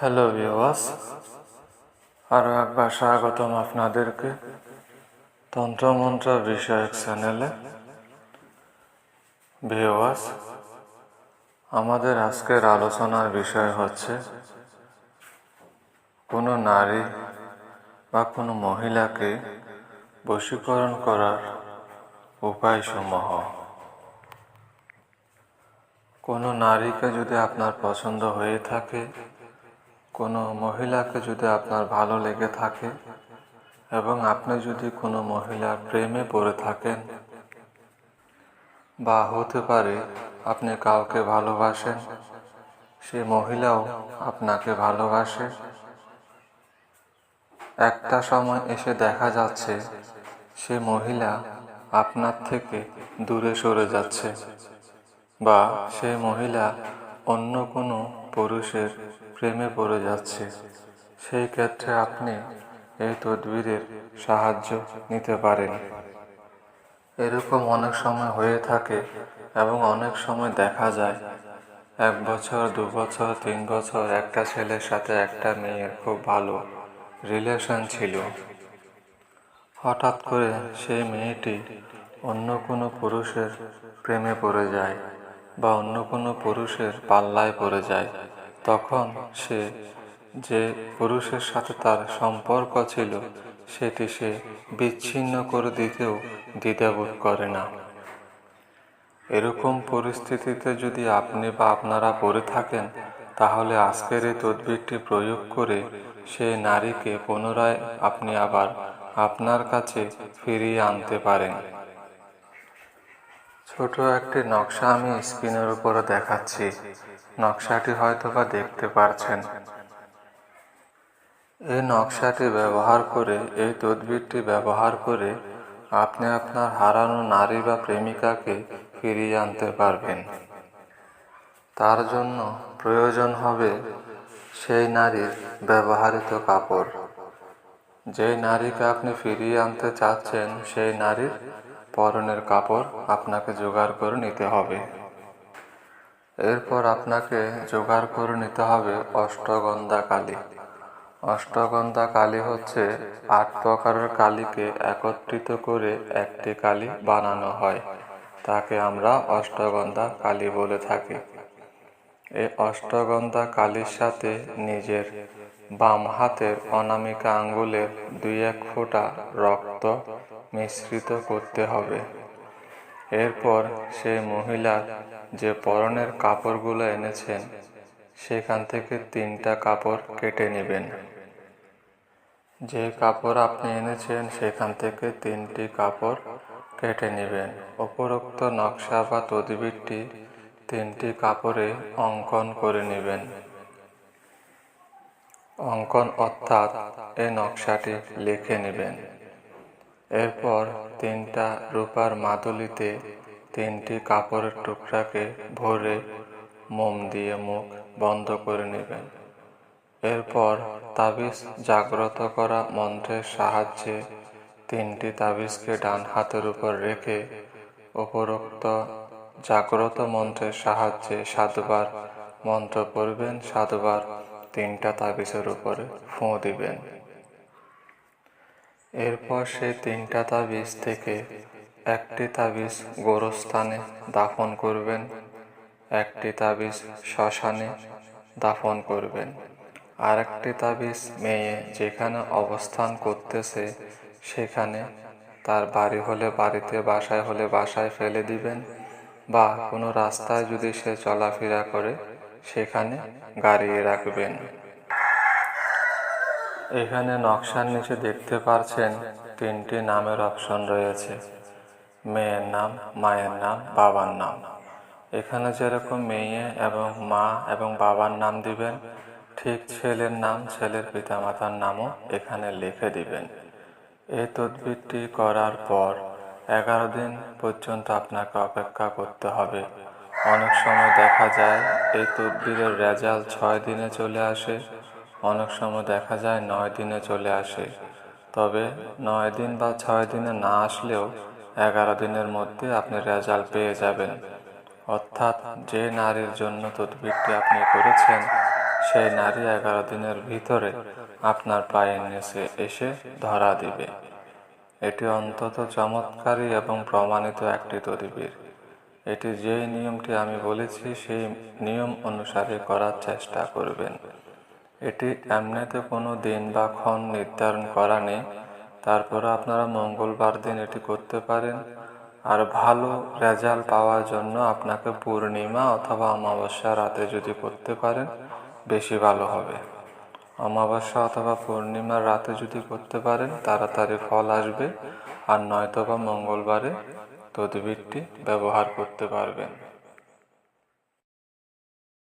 Hello ভিওয়াস আরও একবার স্বাগতম আপনাদেরকে তন্ত্রমন্ত্র বিষয়ক চ্যানেলে। ভিওয়াস আমাদের আজকের আলোচনার বিষয় হচ্ছে কোনো নারী বা কোনো মহিলাকে বশীকরণ করার উপায়সমূহ। কোনো নারীকে যদি আপনার পছন্দ হয়ে থাকে কোনো মহিলাকে যদি আপনার ভালো লেগে থাকে এবং আপনি যদি কোনো মহিলার প্রেমে পড়ে থাকেন বা হতে পারে আপনি কাউকে ভালোবাসেন, সে মহিলাও আপনাকে ভালোবাসে। একটা সময় এসে দেখা যাচ্ছে সে মহিলা আপনার থেকে দূরে সরে যাচ্ছে বা সে মহিলা অন্য কোনো পুরুষের প্রেমে পড়ে যাচ্ছে। সেই ক্ষেত্রে আপনি এই তদবিরের সাহায্য নিতে পারেন। এরকম অনেক সময় হয়ে থাকে এবং অনেক সময় দেখা যায়, এক বছর, দু বছর, তিন বছর, একটা ছেলের সাথে একটা মেয়ের খুব ভালো রিলেশন ছিল। হঠাৎ করে সেই মেয়েটি অন্য কোনো পুরুষের প্রেমে পড়ে যায়। বা অন্য কোনো পুরুষের পাল্লায় পড়ে যায়, তখন সে যে পুরুষের সাথে তার সম্পর্ক ছিল, সেটি সে বিচ্ছিন্ন করে দিতেও দ্বিধাবোধ করে না। এরকম পরিস্থিতিতে যদি আপনি বা আপনারা পড়ে থাকেন, তাহলে আজকের এই তদবিরটি প্রয়োগ করে সেই নারীকে পুনরায় আপনি আবার আপনার কাছে ফিরিয়ে আনতে পারেন। ছোট একটি নকশা আমি স্ক্রিনের উপরে দেখাচ্ছি। নকশাটি হয়তো বা দেখতে পারছেন। এই নকশাটি ব্যবহার করে, এই তদবিরটি ব্যবহার করে আপনি আপনার হারানো নারী বা প্রেমিকাকে ফিরিয়ে আনতে পারবেন। তার জন্য প্রয়োজন হবে সেই নারীর ব্যবহৃত কাপড়। যেই নারীকে আপনি ফিরিয়ে আনতে চাচ্ছেন, সেই নারীর পরনের কাপড় আপনাকে জোগাড় করে নিতে হবে। এরপর আপনাকে জোগাড় করে নিতে হবে অষ্টগন্ধা কালী অষ্টগন্ধা কালী হচ্ছে আট প্রকারের কালীকে একত্রিত করে একটি কালী বানানো হয়। তাকে আমরা অষ্টগন্ধা কালী বলে থাকি। এই অষ্টগন্ধা কালীর সাথে নিজের বাম হাতের অনামিকা আঙ্গুলের দুই এক ফোঁটা রক্ত মিশ্রিত করতে হবে। এরপর সেই মহিলা যে পরনের কাপড়গুলো এনেছেন, সেখান থেকে তিনটা কাপড় কেটে নেবেন। যে কাপড় আপনি এনেছেন, সেখান থেকে তিনটি কাপড় কেটে নেবেন। উপরোক্ত নকশা বা তদবিরটি তিনটি কাপড়ে অঙ্কন করে নেবেন। অঙ্কন অর্থাৎ এই নকশাটি লিখে নেবেন। এরপর তিনটা রূপার মাদুলিতে তিনটি কাপড়ের টুকরাকে ভরে মোম দিয়ে মুখ বন্ধ করে নেবেন। এরপর তাবিজ জাগ্রত করা মন্ত্রের সাহায্যে তিনটি তাবিজকে ডান হাতের উপর রেখে উপরোক্ত জাগ্রত মন্ত্রের সাহায্যে সাতবার মন্ত্র পড়বেন, সাতবার তিনটা তাবিজের উপরে ফোঁ দিবেন। এরপর সে তিনটা তাবিজ থেকে একটি তাবিজ গোরস্থানে দাফন করবেন, একটি তাবিজ শ্মশানে দাফন করবেন। আর একটি তাবিজ মেয়ে যেখানে অবস্থান করতেছে, সেখানে তার বাড়ি হলে বাড়িতে, বাসায় হলে বাসায় ফেলে দিবেন বা কোনো রাস্তায় যদি সে চলাফেরা করে, সেখানে গাড়িয়ে রাখবেন। এখানে নকশার নিচে দেখতে পারছেন তিনটি নামের অপশন রয়েছে। মেয়ের নাম, মায়ের নাম, বাবার নাম। এখানে যেরকম মেয়ে এবং মা এবং বাবার নাম দিবেন, ঠিক ছেলের নাম, ছেলের পিতামাতার নামও এখানে লিখে দিবেন। এই তদবিরটি করার পর এগারো দিন পর্যন্ত আপনাকে অপেক্ষা করতে হবে। অনেক সময় দেখা যায় এই তদবিরের রেজাল্ট ছয় দিনে চলে আসে অনেক সময় দেখা যায় নয় দিনে চলে আসে। তবে নয় দিন বা ছয় দিনে না আসলেও এগারো দিনের মধ্যে আপনি রেজাল্ট পেয়ে যাবেন। অর্থাৎ যে নারীর জন্য তদবিরটি আপনি করেছেন, সেই নারী এগারো দিনের ভিতরে আপনার পায়ের নিচে এসে ধরা দিবে। এটি অন্তত চমৎকারী এবং প্রমাণিত একটি তদবির। এটি যেই নিয়মটি আমি বলেছি, সেই নিয়ম অনুসারে করার চেষ্টা করবেন। এটি এমনিতে কোনো দিন বা ক্ষণ নির্ধারণ করা নেই। তারপরে আপনারা মঙ্গলবার দিন এটি করতে পারেন। আর ভালো রেজাল্ট পাওয়ার জন্য আপনাকে পূর্ণিমা অথবা অমাবস্যা রাতে যদি করতে পারেন, বেশি ভালো হবে। অমাবস্যা অথবা পূর্ণিমার রাতে যদি করতে পারেন, তাড়াতাড়ি ফল আসবে। আর নয়তো বা মঙ্গলবারে তদবিরটি ব্যবহার করতে পারবেন।